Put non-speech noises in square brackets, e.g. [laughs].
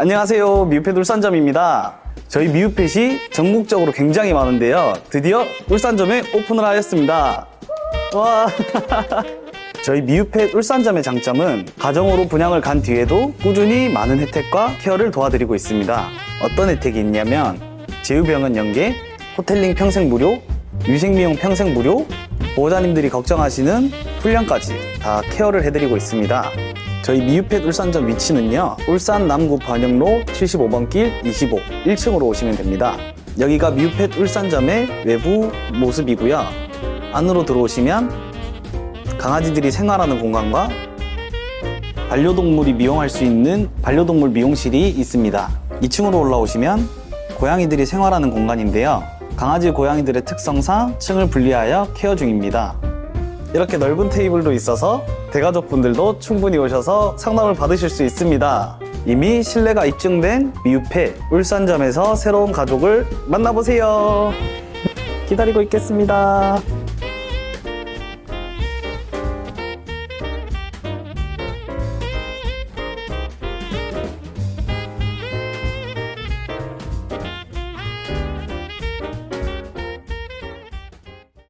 안녕하세요. 미우펫 울산점입니다. 저희 미우펫이 전국적으로 굉장히 많은데요. 드디어 울산점에 오픈을 하였습니다. 와. [laughs] 저희 미우펫 울산점의 장점은 가정으로 분양을 간 뒤에도 꾸준히 많은 혜택과 케어를 도와드리고 있습니다. 어떤 혜택이 있냐면 제휴병원 연계, 호텔링 평생 무료, 유생미용 평생 무료, 보호자님들이 걱정하시는 훈련까지 다 케어를 해드리고 있습니다. 저희 미유펫 울산점 위치는요, 울산 남구 번영로 75번 길 25, 1층으로 오시면 됩니다. 여기가 미유펫 울산점의 외부 모습이고요. 안으로 들어오시면 강아지들이 생활하는 공간과 반려동물이 미용할 수 있는 반려동물 미용실이 있습니다. 2층으로 올라오시면 고양이들이 생활하는 공간인데요. 강아지 고양이들의 특성상 층을 분리하여 케어 중입니다. 이렇게 넓은 테이블도 있어서 대가족분들도 충분히 오셔서 상담을 받으실 수 있습니다. 이미 신뢰가 입증된 미유페 울산점에서 새로운 가족을 만나보세요. 기다리고 있겠습니다.